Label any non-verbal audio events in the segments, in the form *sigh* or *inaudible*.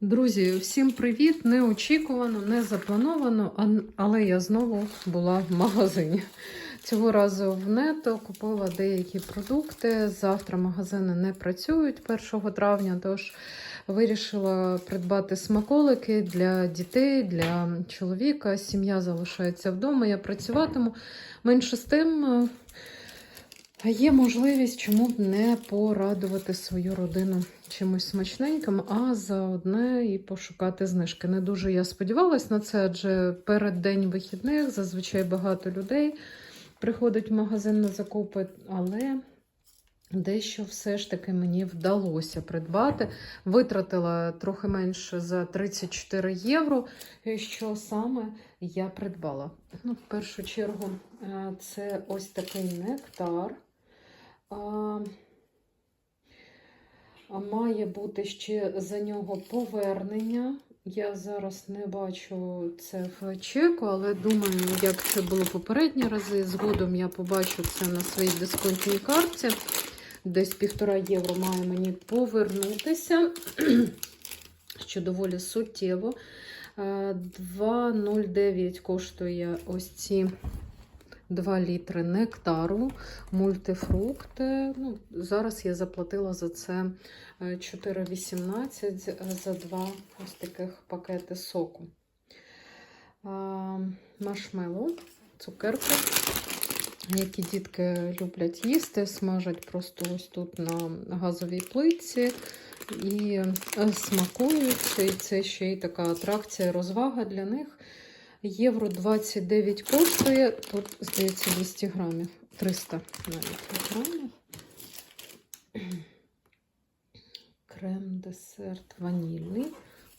Друзі, всім привіт! Неочікувано, не заплановано, але я знову була в магазині. Цього разу в нето купила деякі продукти. Завтра магазини не працюють 1 травня, тож вирішила придбати смаколики для дітей, для чоловіка. Сім'я залишається вдома. Я працюватиму. Менше з тим. Е, Є можливість чому б не порадувати свою родину чимось смачненьким, а заодне і пошукати знижки. Не дуже я сподівалась на це, адже перед день вихідних зазвичай багато людей приходить в магазин на закупи, але дещо все ж таки мені вдалося придбати. Витратила трохи менше за 34 євро. Що саме я придбала? Ну, в першу чергу, е, це ось такий нектар. А, має бути ще за нього повернення. Я зараз не бачу це в чеку, але думаю, як це було попередні рази. Згодом я побачу це на своїй дисконтній карті. Десь півтора євро має мені повернутися, *clears throat* що доволі суттєво. Е, 2,09 коштує ось ці 2 літри нектару, мультифрукти. Ну, зараз я заплатила за це е, 4,18 за два ось таких пакети соку. А, Маршмеллоу, цукерки, які дітки люблять їсти, смажать просто ось тут на газовій плитці і е, смакують. І це ще й така атракція, розвага для них. Євро 29 коштує. Тут, здається, 200 грамів. 300 навіть грамів. Крем, десерт ванільний.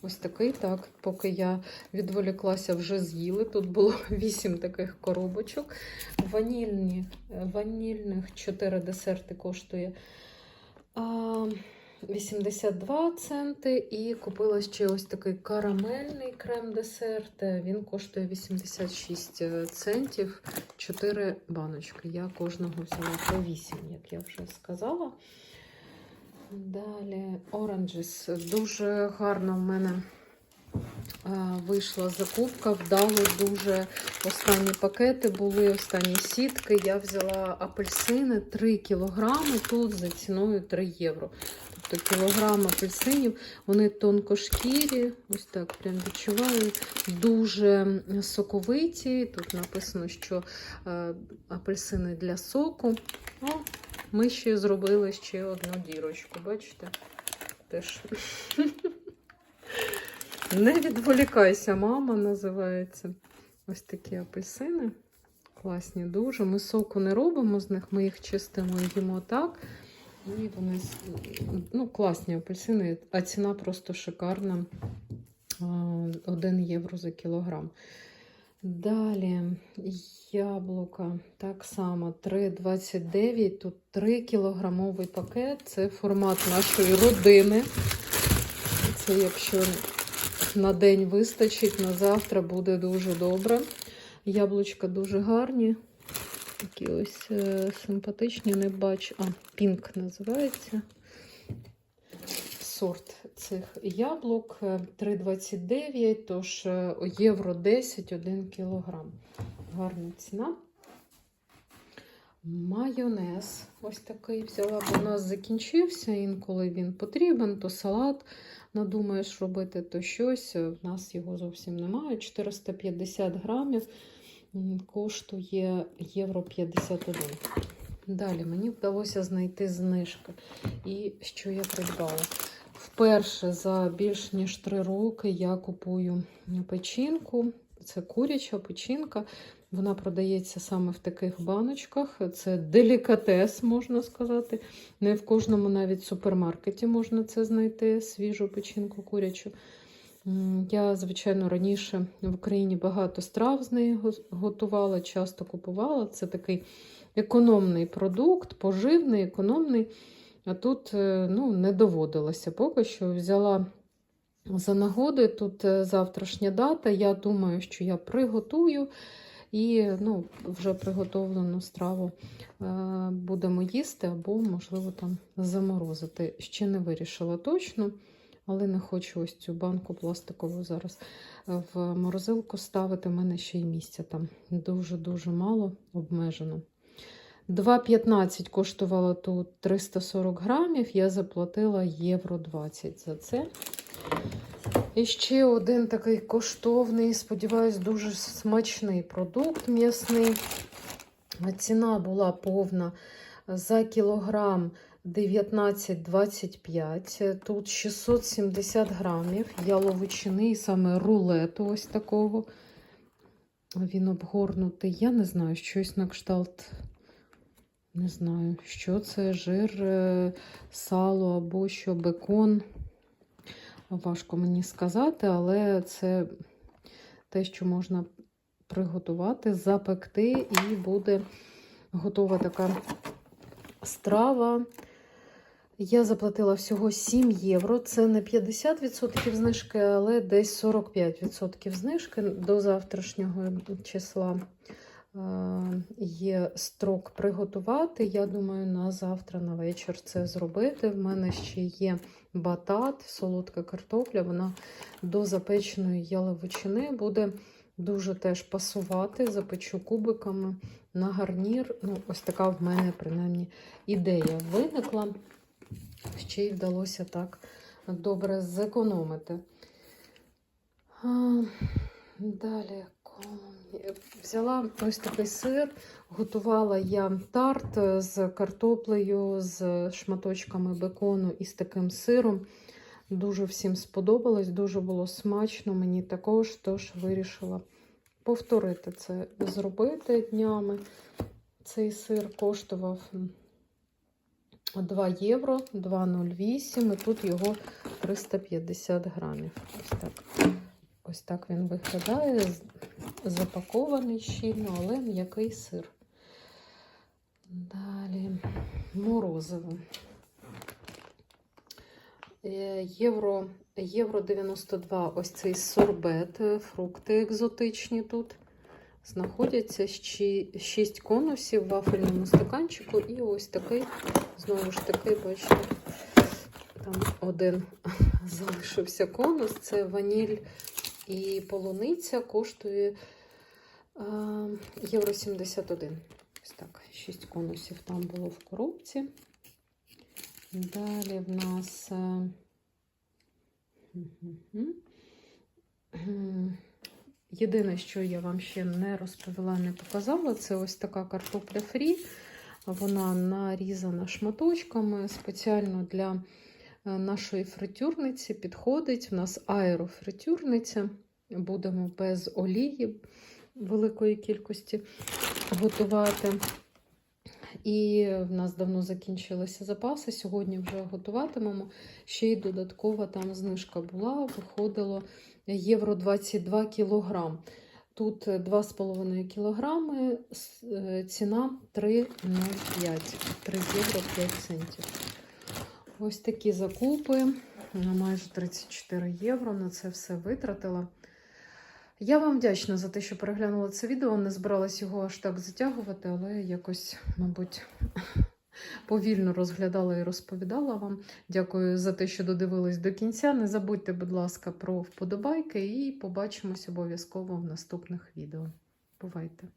Ось такий, так, поки я відволіклася, вже з'їли. Тут було *laughs* 8 таких коробочок. Ванільні, ванільних 4 десерти коштує а, 82 центи. І купила ще ось такий карамельний крем-десерт. Він коштує 86 центів. 4 баночки. Я кожного взяла по 8, як я вже сказала. Далі Oranges. Дуже гарно в мене а, вийшла закупка. Вдало дуже останні пакети були, останні сітки. Я взяла апельсини 3 кілограми, тут за ціною 3 євро. Тобто кілограм апельсинів, вони тонкошкірі, ось так прям відчуваю, дуже соковиті. Тут написано, що е, апельсини для соку. О, ми ще зробили ще одну дірочку, бачите? Теж. *laughs* Не відволікайся, мама називається. Ось такі апельсини. Класні дуже. Ми соку не робимо з них, ми їх чистимо і їмо так. І вони ну, класні апельсини, а ціна просто шикарна. 1 євро за кілограм. Далі яблука так само 3,29. Тут 3 кілограмовий пакет. Це формат нашої родини. Це якщо на день вистачить, на завтра буде дуже добре. Яблучка дуже гарні. Такі ось е, симпатичні, не бачу. А, пінк називається. Сорт цих яблук е, 3,29, тож е, євро 10 1 кілограм. Гарна ціна. Майонез ось такий взяла, бо у нас закінчився. Інколи він потрібен, то салат надумаєш робити, то щось. В нас його зовсім немає. 450 грамів коштує євро 51. Далі мені вдалося знайти знижки. І що я придбала? Вперше за більш ніж 3 роки я купую печінку. Це куряча печінка. Вона продається саме в таких баночках. Це делікатес, можна сказати. Не в кожному навіть супермаркеті можна це знайти, свіжу печінку курячу. Я, звичайно, раніше в Україні багато страв з неї готувала, часто купувала. Це такий економний продукт, поживний, економний. А тут е, ну, не доводилося поки що. Взяла за нагоди, тут е, завтрашня дата. Я думаю, що я приготую і ну, вже приготовлену страву е, будемо їсти або, можливо, там заморозити. Ще не вирішила точно. Але не хочу ось цю банку пластикову зараз в морозилку ставити. У мене ще й місця там дуже-дуже мало обмежено. 2,15 коштувало тут 340 грамів. Я заплатила євро 20 за це. І ще один такий коштовний, сподіваюсь, дуже смачний продукт м'ясний. Ціна була повна за кілограм 19,25. Тут 670 грамів яловичини, і саме рулету ось такого. Він обгорнутий. Я не знаю, щось на кшталт. Не знаю, що це жир, е, сало або що бекон. Важко мені сказати, але це те, що можна приготувати, запекти, і буде готова така страва. Я заплатила всього 7 євро. Це не 50% знижки, але десь 45% знижки до завтрашнього числа. Е, Є строк приготувати. Я думаю, на завтра на вечір це зробити. В мене ще є батат, солодка картопля. Вона до запеченої яловичини буде дуже теж пасувати. Запечу кубиками на гарнір. Ну, ось така в мене, принаймні, ідея виникла. Ще й вдалося так добре зекономити. А, далі. Взяла ось такий сир, готувала я тарт з картоплею, з шматочками бекону і з таким сиром. Дуже всім сподобалось, дуже було смачно мені також, тож вирішила повторити це, зробити днями. Цей сир коштував 2 євро, 2,08, і тут його 350 грамів. Ось так. Ось так він виглядає, запакований щільно, але м'який сир. Далі морозиво. Е, Євро, євро 92 ось цей сорбет, фрукти екзотичні тут. Знаходяться 6 конусів в вафельному стаканчику. І ось такий, знову ж таки, бачите, там один залишився конус. Це ваніль і полуниця коштує е, євро 71. Ось так, 6 конусів там було в коробці. Далі в нас. е, Єдине, що я вам ще не розповіла, не показала, це ось така картопля фрі. Вона нарізана шматочками спеціально для е, нашої фритюрниці підходить. У нас аерофритюрниця. Будемо без олії великої кількості готувати. І в нас давно закінчилися запаси. Сьогодні вже готуватимемо. Ще й додаткова там знижка була, виходило євро 22 кілограм. Тут 2,5 кілограми, е, ціна 3,05, 3 євро 5 центів. Ось такі закупи на майже 34 євро. На це все витратила. Я вам вдячна за те, що переглянула це відео. Не збиралась його аж так затягувати, але якось, мабуть, повільно розглядала і розповідала вам. Дякую за те, що додивились до кінця. Не забудьте, будь ласка, про вподобайки і побачимось обов'язково в наступних відео. Бувайте!